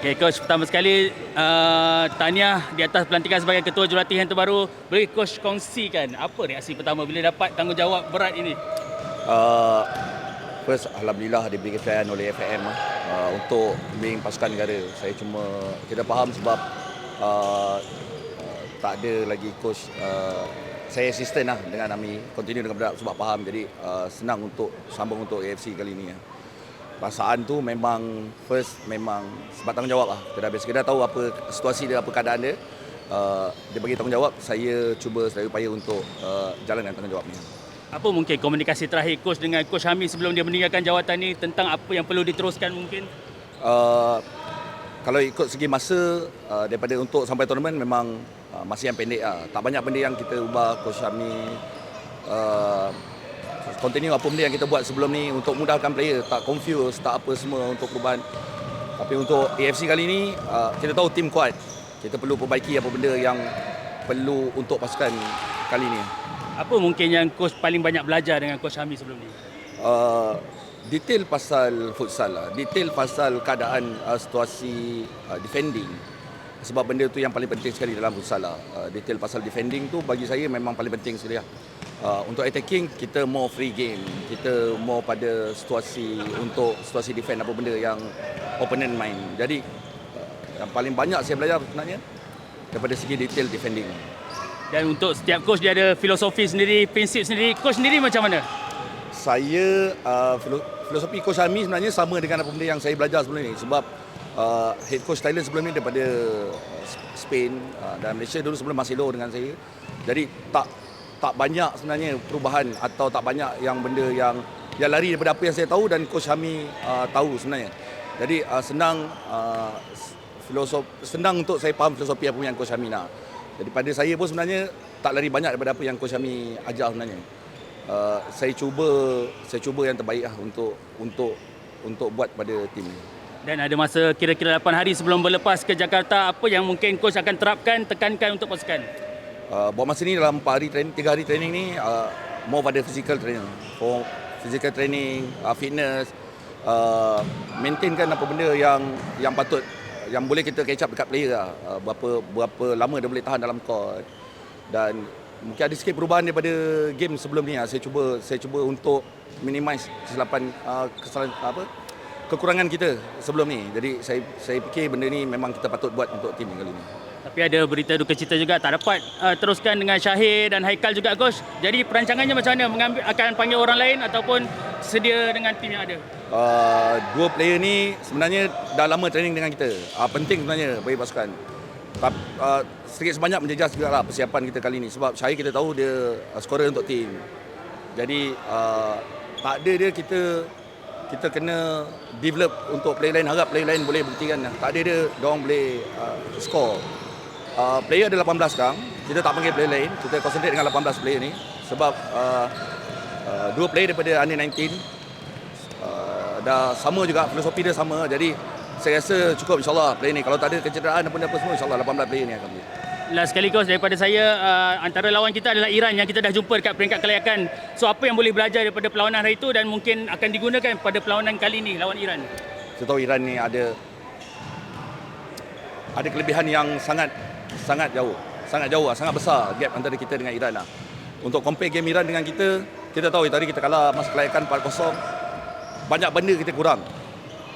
Okay, coach pertama sekali uh, tahniah di atas pelantikan sebagai ketua jurulatih yang terbaru. Boleh coach kongsikan apa reaksi pertama bila dapat tanggungjawab berat ini? Uh, first, Alhamdulillah diberi kepercayaan oleh FAM uh, untuk bimbing pasukan negara. Saya cuma tidak faham sebab uh, uh, tak ada lagi coach. Uh, saya asisten lah dengan Ami, continue dengan budak sebab faham. Jadi uh, senang untuk sambung untuk AFC kali ini. Ya. Perasaan tu memang first memang sebab tanggungjawab lah. Kita dah biasa kita dah tahu apa situasi dia, apa keadaan dia. Uh, dia bagi tanggungjawab, saya cuba sedaya upaya untuk uh, jalankan tanggungjawab ni. Apa mungkin komunikasi terakhir coach dengan coach Hamid sebelum dia meninggalkan jawatan ni tentang apa yang perlu diteruskan mungkin? Uh, kalau ikut segi masa uh, daripada untuk sampai tournament memang uh, masih yang pendek lah. Tak banyak benda yang kita ubah coach Syami uh, continue apa benda yang kita buat sebelum ni untuk mudahkan player tak confuse tak apa semua untuk perubahan tapi untuk AFC kali ni uh, kita tahu tim kuat kita perlu perbaiki apa benda yang perlu untuk pasukan kali ni Apa mungkin yang coach paling banyak belajar dengan coach Hamid sebelum ni? uh, detail pasal futsal lah. Detail pasal keadaan uh, situasi uh, defending. Sebab benda tu yang paling penting sekali dalam futsal lah. Uh, detail pasal defending tu bagi saya memang paling penting sekali lah. Uh, untuk attacking kita more free game. Kita more pada situasi untuk situasi defend apa benda yang opponent main. Jadi uh, yang paling banyak saya belajar sebenarnya daripada segi detail defending. Dan untuk setiap coach dia ada filosofi sendiri, prinsip sendiri. Coach sendiri macam mana? saya uh, filo- filosofi coach Ami sebenarnya sama dengan apa benda yang saya belajar sebelum ni sebab uh, head coach Thailand sebelum ni daripada uh, Spain uh, dan Malaysia dulu sebelum masih low dengan saya. Jadi tak tak banyak sebenarnya perubahan atau tak banyak yang benda yang yang lari daripada apa yang saya tahu dan coach Hami uh, tahu sebenarnya. Jadi uh, senang uh, filosof senang untuk saya faham filosofi apa yang coach Hami nak. Jadi pada saya pun sebenarnya tak lari banyak daripada apa yang coach Hami ajar sebenarnya. Uh, saya cuba saya cuba yang terbaik lah untuk untuk untuk buat pada tim ni. Dan ada masa kira-kira 8 hari sebelum berlepas ke Jakarta, apa yang mungkin coach akan terapkan, tekankan untuk pasukan? Uh, buat masa ni dalam 4 hari training, 3 hari training ni uh, more pada physical training. For physical training, uh, fitness, uh, maintainkan apa benda yang yang patut yang boleh kita catch up dekat player lah. Uh, berapa berapa lama dia boleh tahan dalam court dan mungkin ada sikit perubahan daripada game sebelum ni lah. Saya cuba saya cuba untuk minimize kesilapan uh, kesalahan apa kekurangan kita sebelum ni. Jadi saya saya fikir benda ni memang kita patut buat untuk tim kali ni. Tapi ada berita duka cita juga tak dapat uh, teruskan dengan Syahir dan Haikal juga coach. Jadi perancangannya macam mana? Mengambil akan panggil orang lain ataupun sedia dengan tim yang ada? Uh, dua player ni sebenarnya dah lama training dengan kita. Uh, penting sebenarnya bagi pasukan. Tapi uh, sedikit sebanyak menjejas juga lah persiapan kita kali ni sebab Syahir kita tahu dia uh, scorer untuk tim. Jadi uh, tak ada dia kita kita kena develop untuk player lain harap player lain boleh buktikan. Tak ada dia diorang boleh uh, score. Uh, player ada 18 sekarang. Kita tak panggil player lain. Kita concentrate dengan 18 player ni sebab uh, uh, dua player daripada under 19 uh, dah sama juga filosofi dia sama. Jadi saya rasa cukup insyaAllah player ni. Kalau tak ada kecederaan apa apa semua insyaAllah 18 player ni akan boleh. Last sekali coach daripada saya uh, antara lawan kita adalah Iran yang kita dah jumpa dekat peringkat kelayakan. So apa yang boleh belajar daripada perlawanan hari itu dan mungkin akan digunakan pada perlawanan kali ini lawan Iran? Saya tahu Iran ni ada ada kelebihan yang sangat sangat jauh. Sangat jauh lah, sangat besar gap antara kita dengan Iran lah. Untuk compare game Iran dengan kita, kita tahu tadi kita kalah masa kelayakan 4-0. Banyak benda kita kurang.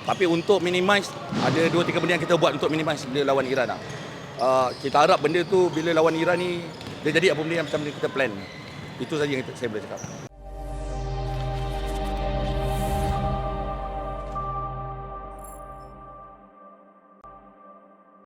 Tapi untuk minimize, ada 2-3 benda yang kita buat untuk minimize bila lawan Iran lah. Uh, kita harap benda tu bila lawan Iran ni, dia jadi apa benda yang macam kita plan. Itu saja yang saya boleh cakap.